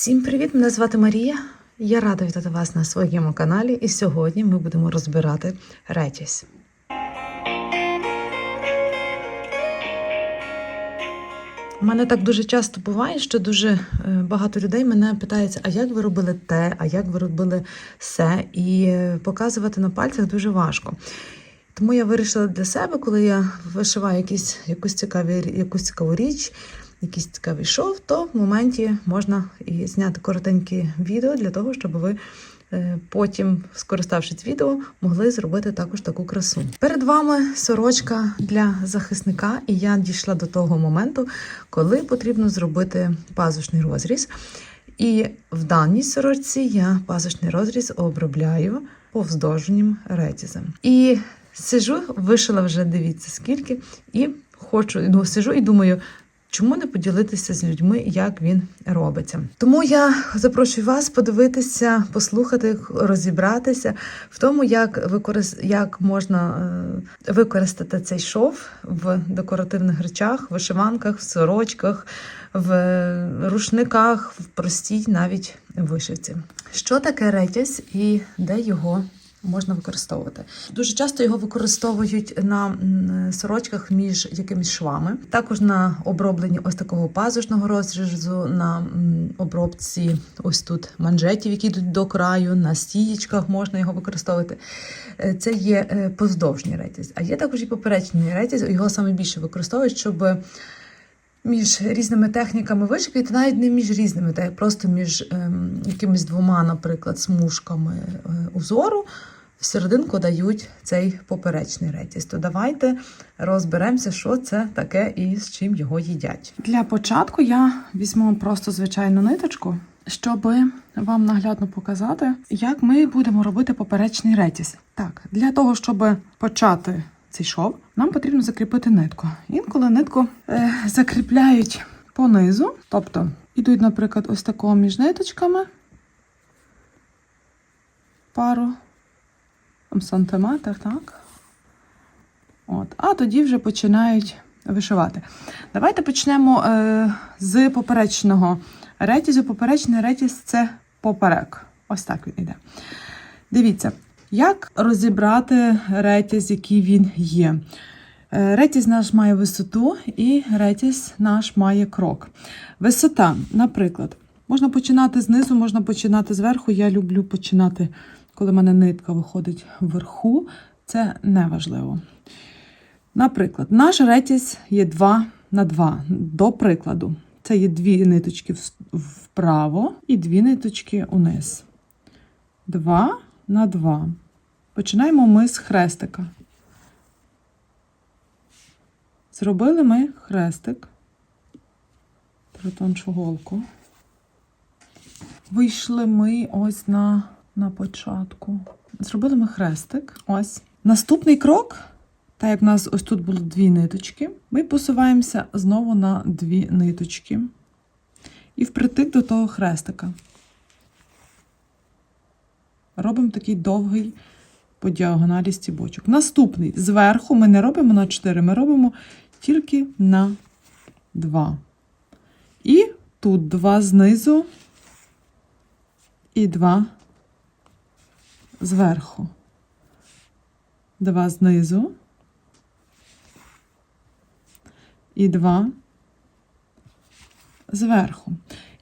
Всім привіт! Мене звати Марія. Я рада вітати вас на своєму каналі. І сьогодні ми будемо розбирати ретість. У мене так дуже часто буває, що дуже е, багато людей мене питаються, а як ви робили те, а як ви робили все, і е, показувати на пальцях дуже важко. Тому я вирішила для себе, коли я вишиваю якісь, якусь, цікаві, якусь цікаву річ, якийсь цікавий шов, то в моменті можна і зняти коротеньке відео для того, щоб ви е, потім, скориставшись відео, могли зробити також таку красу. Перед вами сорочка для захисника, і я дійшла до того моменту, коли потрібно зробити пазушний розріз. І в даній сорочці я пазушний розріз обробляю повздовжнім ретізом. І сижу, вишила вже дивіться скільки, і хочу, ну, сижу і думаю, чому не поділитися з людьми, як він робиться. Тому я запрошую вас подивитися, послухати, розібратися в тому, як використ... як можна е, використати цей шов в декоративних речах, вишиванках, в сорочках, в рушниках, в простій навіть вишивці. Що таке ретязь і де його можна використовувати. Дуже часто його використовують на сорочках між якимись швами, також на обробленні ось такого пазушного розрізу, на обробці ось тут манжетів, які йдуть до краю, на стієчках можна його використовувати. Е, Це є е, поздовжній ретязь. А є також і поперечний ретязь, його саме більше використовують, щоб між різними техніками вишивки, та навіть не між різними, та просто між ем, якимись двома, наприклад, смужками е, узору. В серединку дають цей поперечний ретіс. То давайте розберемося, що це таке і з чим його їдять. Для початку я візьму просто звичайну ниточку, щоб вам наглядно показати, як ми будемо робити поперечний ретіс. Так, для того, щоб почати цей шов, нам потрібно закріпити нитку. Інколи нитку е, закріпляють понизу, тобто ідуть, наприклад, ось такого між ниточками пару там, так? От. А тоді вже починають вишивати. Давайте почнемо е, з поперечного ретізу. Поперечний ретіз це поперек. Ось так він іде. Дивіться, як розібрати ретіз, який він є. Е, Ретіз наш має висоту і ретіз наш має крок. Висота, наприклад, можна починати знизу, можна починати зверху. Я люблю починати, коли в мене нитка виходить вверху. Це не важливо. Наприклад, наш ретіз є 2 на 2. До прикладу, це є дві ниточки вправо і дві ниточки униз. 2 на 2. Починаємо ми з хрестика. Зробили ми хрестик, тоншу голку. Вийшли ми ось на, на початку. Зробили ми хрестик. Ось. Наступний крок, так як в нас ось тут було дві ниточки, ми посуваємося знову на дві ниточки. І впритик до того хрестика. Робимо такий довгий по діагоналі стібочок. Наступний зверху ми не робимо на 4, ми робимо тільки на 2. І тут 2 знизу і 2 зверху. 2 знизу і 2 зверху.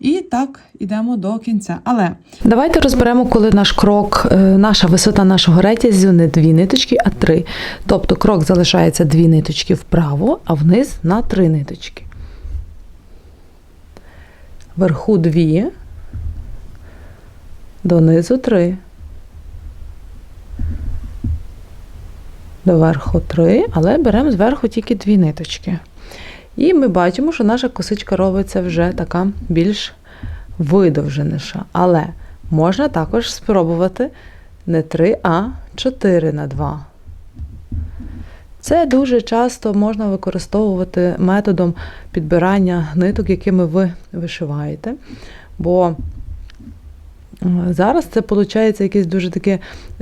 І так йдемо до кінця. Але Давайте розберемо, коли наш крок, е, наша висота нашого ретязю не дві ниточки, а три. Тобто крок залишається дві ниточки вправо, а вниз на три ниточки. Вверху дві, донизу три. Доверху три, але беремо зверху тільки дві ниточки. І ми бачимо, що наша косичка робиться вже така більш видовженіша. Але можна також спробувати не 3, а 4 на 2. Це дуже часто можна використовувати методом підбирання ниток, якими ви вишиваєте. Бо Зараз це виходить якесь дуже таке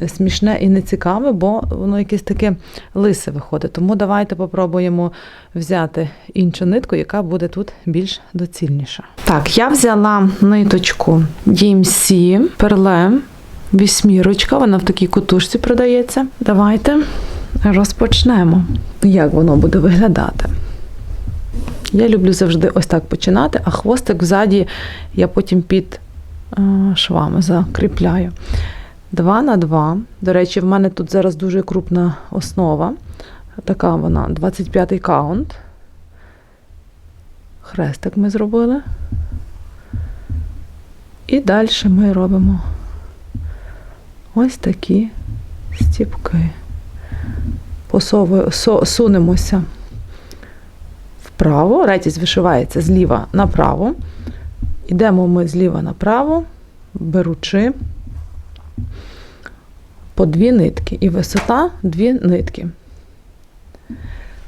смішне і нецікаве, бо воно якесь таке лисе виходить. Тому давайте попробуємо взяти іншу нитку, яка буде тут більш доцільніша. Так, я взяла ниточку DMC перле, вісьмірочка, вона в такій кутушці продається. Давайте розпочнемо, як воно буде виглядати. Я люблю завжди ось так починати, а хвостик ззаді я потім під е, швами закріпляю. 2 на 2. До речі, в мене тут зараз дуже крупна основа. Така вона, 25-й каунт. Хрестик ми зробили. І далі ми робимо ось такі стіпки. Посовую, со, сунемося вправо, ретість вишивається зліва направо. Йдемо ми зліва направо, беручи по дві нитки. І висота дві нитки.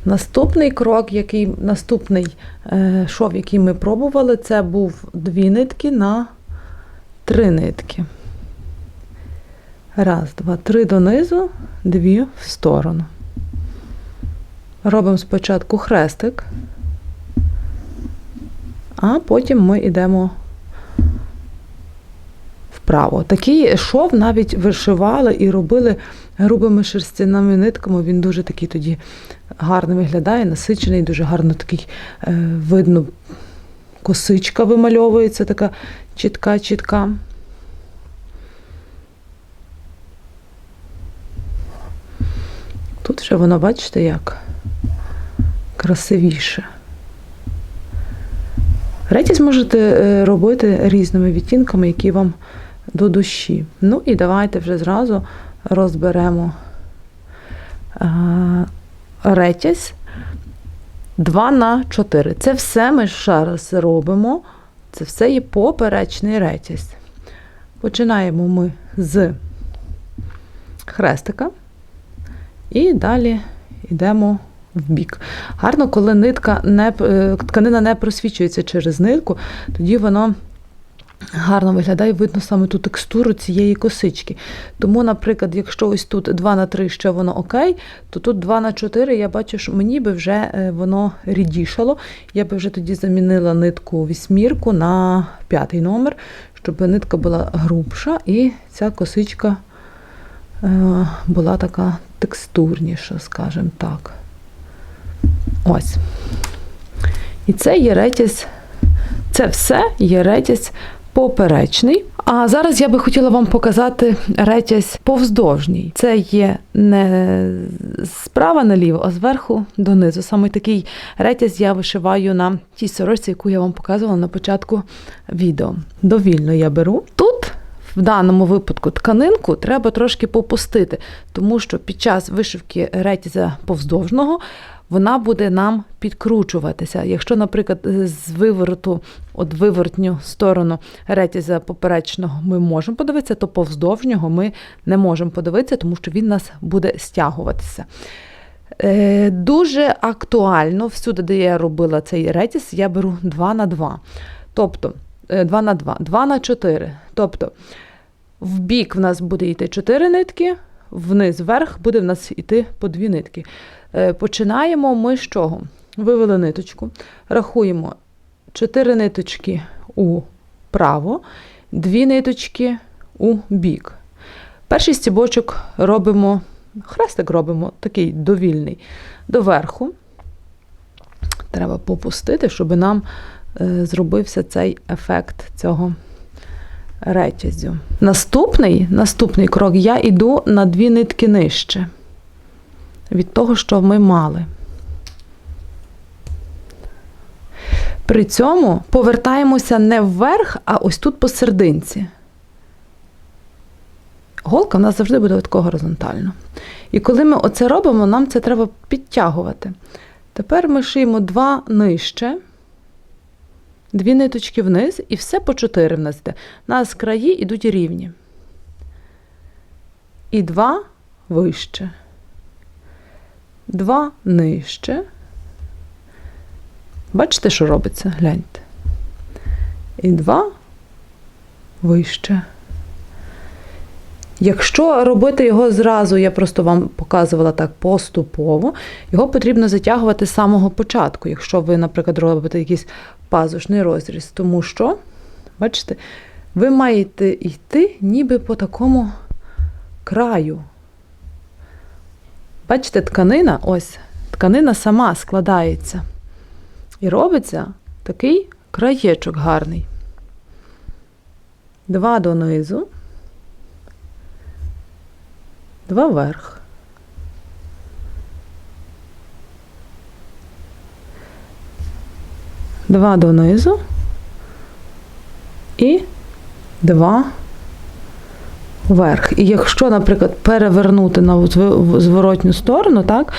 Наступний крок, який, наступний е, шов, який ми пробували, це був дві нитки на три нитки. Раз, два, три донизу, дві в сторону. Робимо спочатку хрестик, а потім ми йдемо вправо. Такий шов навіть вишивали і робили грубими шерстяними нитками. Він дуже такий тоді гарно виглядає, насичений, дуже гарно такий е, видно, косичка вимальовується, така чітка-чітка. Тут вже воно, бачите, як красивіше. Ретість можете е, робити різними відтінками, які вам до душі. Ну і давайте вже зразу розберемо е, ретязь 2 на 4. Це все ми ще раз робимо. Це все є поперечний ретязь. Починаємо ми з хрестика. І далі йдемо в бік. Гарно, коли нитка не, е, тканина не просвічується через нитку, тоді воно гарно виглядає, видно саме ту текстуру цієї косички. Тому, наприклад, якщо ось тут 2 на 3 ще воно окей, то тут 2 на 4 я бачу, що мені би вже е, воно рідішало. Я би вже тоді замінила нитку вісьмірку на п'ятий номер, щоб нитка була грубша і ця косичка е, була така текстурніша, скажімо так. Ось. І це є ретязь, це все є ретязь поперечний. А зараз я би хотіла вам показати ретязь повздовжній. Це є не справа наліво, а зверху донизу. Саме такий ретязь я вишиваю на тій сорочці, яку я вам показувала на початку відео. Довільно я беру. Тут в даному випадку тканинку треба трошки попустити, тому що під час вишивки ретязя повздовжного вона буде нам підкручуватися. Якщо, наприклад, з вивороту, от виворотню сторону ретязя поперечного ми можемо подивитися, то повздовжнього ми не можемо подивитися, тому що він нас буде стягуватися. Е, Дуже актуально, всюди, де я робила цей ретязь, я беру 2 на 2. Тобто 2 на 2, 2 на 4. Тобто в бік в нас буде йти 4 нитки, вниз вверх буде в нас йти по 2 нитки. Е, Починаємо ми з чого? Вивели ниточку, рахуємо 4 ниточки у право, 2 ниточки у бік. Перший стібочок робимо, хрестик робимо такий довільний доверху. Треба попустити, щоб нам е, зробився цей ефект цього ретязю. Наступний, наступний крок я йду на дві нитки нижче від того, що ми мали. При цьому повертаємося не вверх, а ось тут посерединці. Голка в нас завжди буде такого горизонтально. І коли ми оце робимо, нам це треба підтягувати. Тепер ми шиємо два нижче, дві ниточки вниз, і все по чотири в нас йде. У нас краї йдуть рівні. І два вище. Два нижче. Бачите, що робиться? Гляньте. І два вище. Якщо робити його зразу, я просто вам показувала так поступово, його потрібно затягувати з самого початку, якщо ви, наприклад, робите якийсь пазушний розріз. Тому що, бачите, ви маєте йти ніби по такому краю. Бачите, тканина, ось, тканина сама складається. І робиться такий краєчок гарний. Два донизу, два вверх. Два донизу і два вверх. І якщо, наприклад, перевернути на зворотню сторону, так,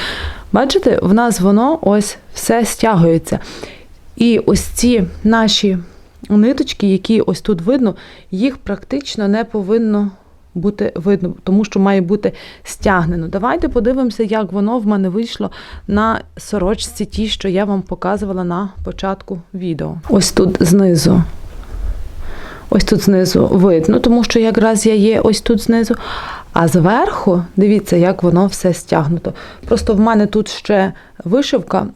бачите, в нас воно ось все стягується. І ось ці наші ниточки, які ось тут видно, їх практично не повинно бути видно, тому що має бути стягнено. Давайте подивимося, як воно в мене вийшло на сорочці, ті, що я вам показувала на початку відео. Ось тут знизу. Ось тут знизу видно, тому що якраз я є ось тут знизу. А зверху, дивіться, як воно все стягнуто. Просто в мене тут ще вишивка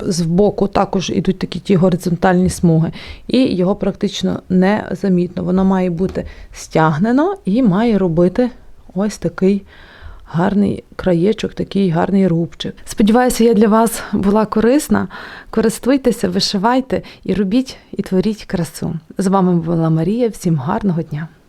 з, боку, також ідуть такі ті горизонтальні смуги, і його практично не замітно. Воно має бути стягнено і має робити ось такий гарний краєчок, такий гарний рубчик. Сподіваюся, я для вас була корисна. Користуйтеся, вишивайте і робіть і творіть красу. З вами була Марія. Всім гарного дня!